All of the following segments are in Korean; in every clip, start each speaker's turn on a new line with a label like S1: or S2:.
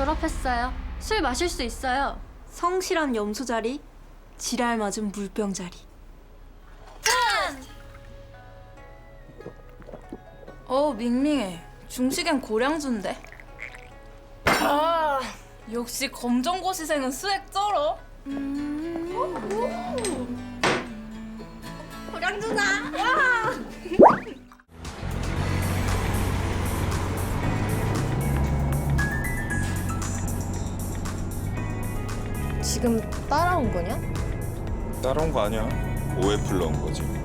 S1: 졸업했어요. 술 마실 수 있어요.
S2: 성실한 염소 자리, 지랄 맞은 물병 자리. 어 밍밍해. 중식엔 고량주인데. 아 역시 검정고시생은 수액 쩔어.
S3: 지금 따라온 거냐?
S4: 따라온 거 아니야. 오해풀 넣은 거지.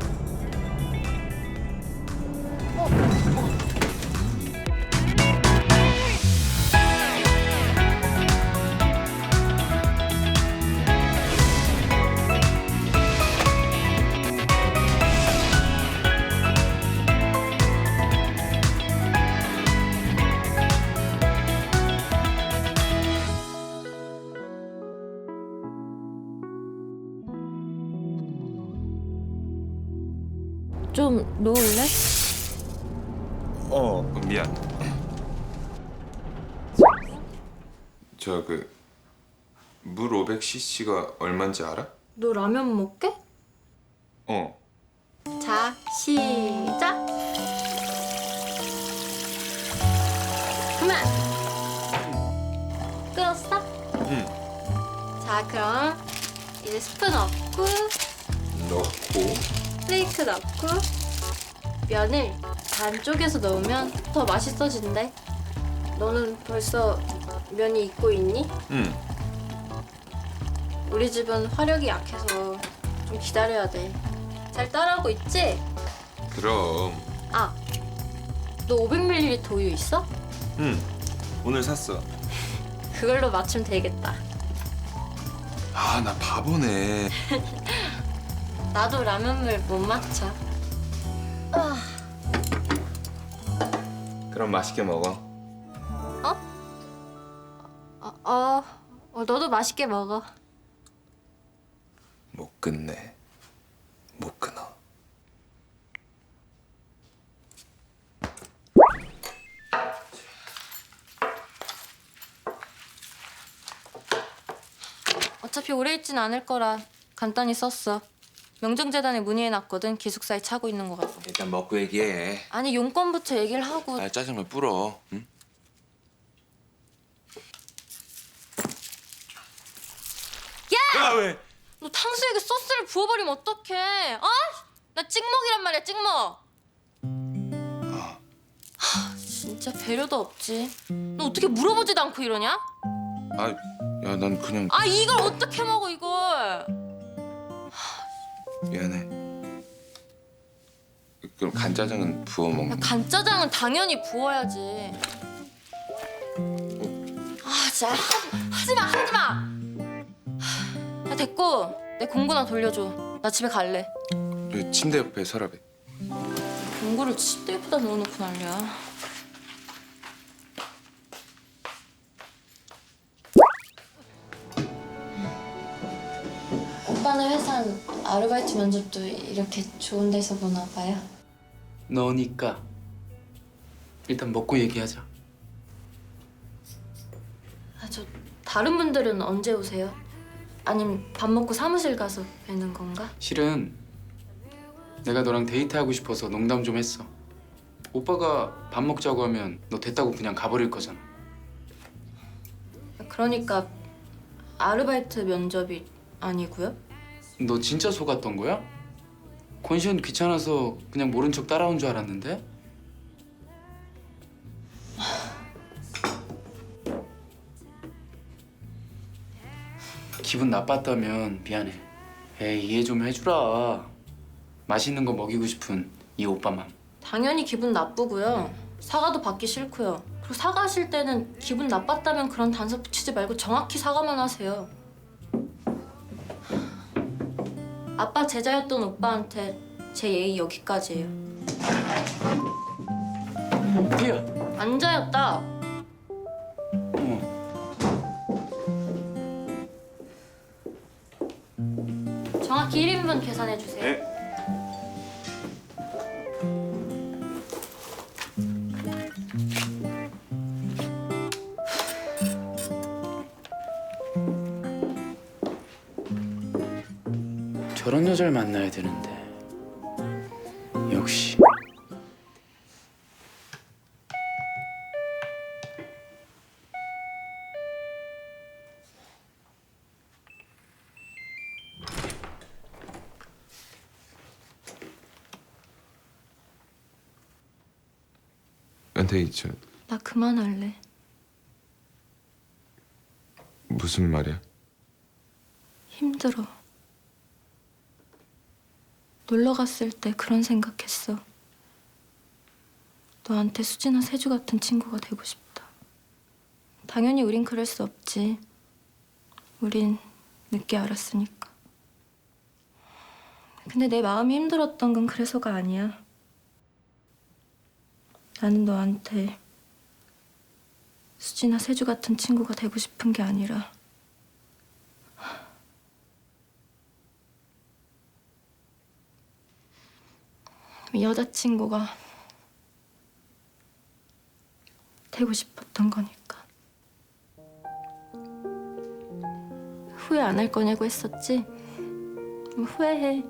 S1: 좀 놓을래?
S4: 어, 미안. 저 그 물 500cc가 얼마인지 알아?
S1: 너 라면 먹게?
S4: 어.
S1: 자, 시작. 그만. 끓었어?
S4: 응.
S1: 자, 그럼 이제 스푼 넣고
S4: 넣고
S1: 플레이크 넣고 면을 반 쪼개서 넣으면 더 맛있어진대. 너는 벌써 면이 익고 있니?
S4: 응.
S1: 우리 집은 화력이 약해서 좀 기다려야 돼. 잘 따라하고 있지?
S4: 그럼.
S1: 아, 너 500ml 우유 있어?
S4: 응. 오늘 샀어.
S1: 그걸로 맞추면 되겠다.
S4: 아, 나 바보네.
S1: 나도 라면물 못 맞춰.
S4: 그럼 맛있게 먹어.
S1: 어, 어, 어, 너도 맛있게 먹어.
S4: 못 끝내. 못 끊어.
S1: 어차피 오래 있진 않을 거라 간단히 썼어. 명정재단에 문의해놨거든. 기숙사에 차고 있는 거 같고.
S5: 일단 먹고 얘기해.
S1: 아니 용건부터 얘기를 하고
S5: 아 짜증을 뿌려. 응? 야! 왜?
S1: 너 탕수육에 소스를 부어버리면 어떡해? 아, 나 찍먹이란 말이야 찍먹. 하, 진짜 배려도 없지. 너 어떻게 물어보지도 않고 이러냐?
S5: 아, 야, 난 그냥
S1: 아 이걸 어떻게 먹어 이걸?
S5: 미안해. 그럼 간짜장은 부어
S1: 야,
S5: 먹는.
S1: 간짜장은 당연히 부어야지. 아, 진짜 하지 마, 하지 마. 야, 됐고 내 공구나 돌려줘. 나 집에 갈래.
S5: 그 침대 옆에 서랍에.
S1: 공구를 침대 옆에다 넣어놓고 난리야. 오빠네 회사는 아르바이트 면접도 이렇게 좋은 데서 보나 봐요.
S6: 너니까 일단 먹고 얘기하자.
S1: 아, 저 다른 분들은 언제 오세요? 아님 밥 먹고 사무실 가서 뵈는 건가?
S6: 실은 내가 너랑 데이트하고 싶어서 농담 좀 했어. 오빠가 밥 먹자고 하면 너 됐다고 그냥 가버릴 거잖아.
S1: 그러니까 아르바이트 면접이 아니고요?
S6: 너 진짜 속았던 거야? 컨시언 귀찮아서 그냥 모른 척 따라온 줄 알았는데? 기분 나빴다면 미안해. 에이 이해 좀 해주라. 맛있는 거 먹이고 싶은 이 오빠 맘.
S1: 당연히 기분 나쁘고요. 사과도 받기 싫고요. 그리고 사과하실 때는 기분 나빴다면 그런 단서 붙이지 말고 정확히 사과만 하세요. 아빠 제자였던 오빠한테 제 예의 여기까지예요.
S6: 뭐야?
S1: 앉아였다.
S6: 어.
S1: 정확히 1인분 계산해 주세요.
S4: 네.
S6: 저런 여자를 만나야 되는데 역시
S1: 저나 그만할래.
S5: 무슨 말이야?
S1: 힘들어. 놀러 갔을 때 그런 생각했어. 너한테 수지나 세주 같은 친구가 되고 싶다. 당연히 우린 그럴 수 없지. 우린 늦게 알았으니까. 근데 내 마음이 힘들었던 건 그래서가 아니야. 나는 너한테 수지나 세주 같은 친구가 되고 싶은 게 아니라 여자친구가 되고 싶었던 거니까. 후회 안 할 거냐고 했었지? 뭐 후회해.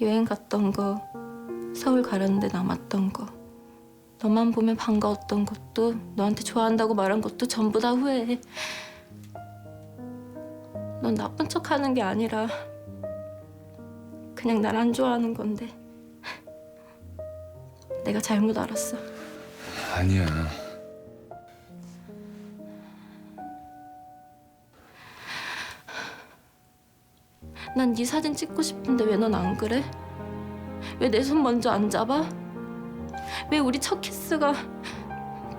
S1: 여행 갔던 거, 서울 가려는데 남았던 거, 너만 보면 반가웠던 것도, 너한테 좋아한다고 말한 것도 전부 다 후회해. 넌 나쁜 척 하는 게 아니라, 그냥 날 안 좋아하는 건데. 내가 잘못 알았어.
S5: 아니야.
S1: 난 네 사진 찍고 싶은데 왜 넌 안 그래? 왜 내 손 먼저 안 잡아? 왜 우리 첫 키스가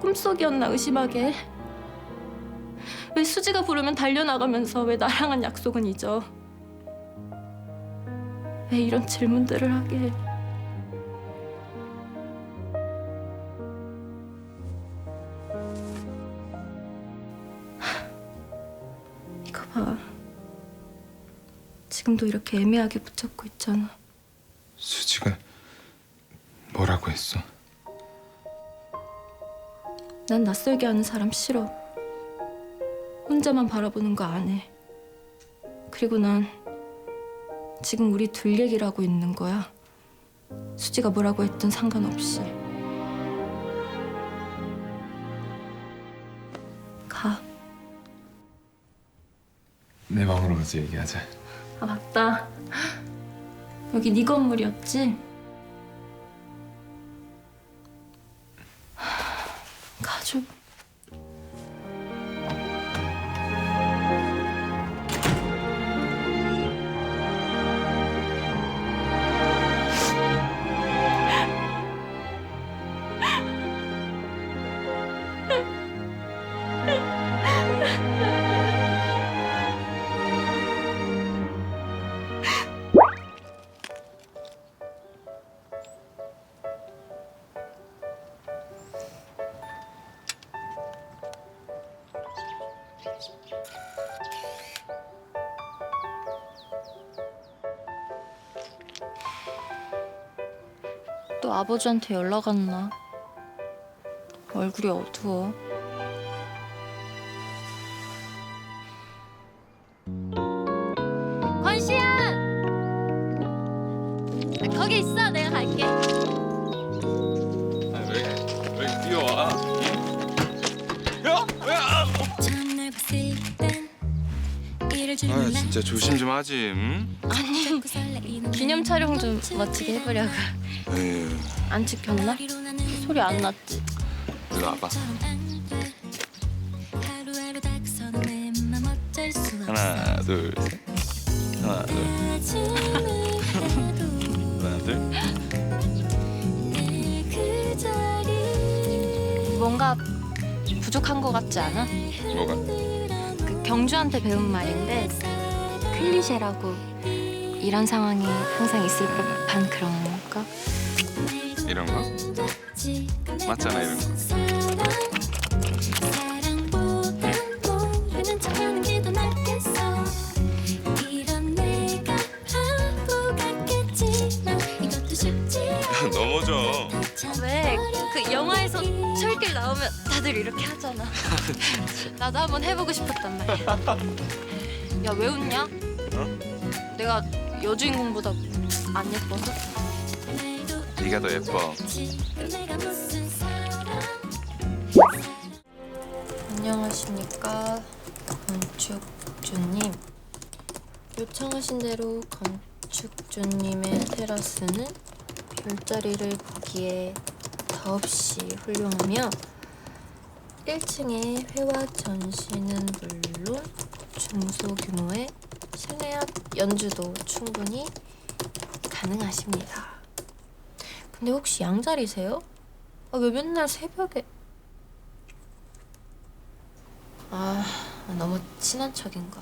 S1: 꿈속이었나 의심하게 해? 왜 수지가 부르면 달려나가면서 왜 나랑 한 약속은 잊어? 왜 이런 질문들을 하게 해? 봐. 지금도 이렇게 애매하게 붙잡고 있잖아.
S5: 수지가 뭐라고 했어?
S1: 난 낯설게 하는 사람 싫어. 혼자만 바라보는 거 안 해. 그리고 난 지금 우리 둘 얘기를 하고 있는 거야. 수지가 뭐라고 했든 상관없이.
S5: 내 방으로 가서 얘기하자.
S1: 아 맞다. 여기 네 건물이었지? 가줘. 아버지한테 연락 왔나? 얼굴이 어두워. 권시안! 거기 있어, 내가 갈게.
S5: 뛰어와? 야! 아!
S7: 처음 날 봤을 땐 이럴 줄
S5: 아. 진짜 조심 좀 하지. 응?
S7: 설레이는
S1: 기념 촬영 좀 멋지게 해보려고.
S5: 에휴,
S1: 안 찍혔나? 소리 안 났지?
S5: 일로 와봐.
S4: 하나 둘 셋. 하나 둘 하나 둘.
S1: 뭔가 부족한 것 같지 않아?
S5: 뭐가?
S1: 그 경주한테 배운 말인데 클리셰라고 이런 상황이 항상 있을 법한 그런 거?
S5: 이런 거? 맞잖아 이런 거. 야 넘어져.
S1: 왜 그 영화에서 철길 나오면 다들 이렇게 하잖아. 나도 한번 해보고 싶었단 말이야. 야 왜 웃냐? 내가 여주인공보다 안 예뻐서?
S5: 네가 더 예뻐.
S1: 안녕하십니까 건축주님 요청하신 대로 건축주님의 테라스는 별자리를 보기에 더없이 훌륭하며 1층의 회화 전시는 물론 중소규모의 실내악 연주도 충분히 가능하십니다. 근데 혹시 양자리세요? 아, 왜 맨날 새벽에 아, 너무 친한 척인가?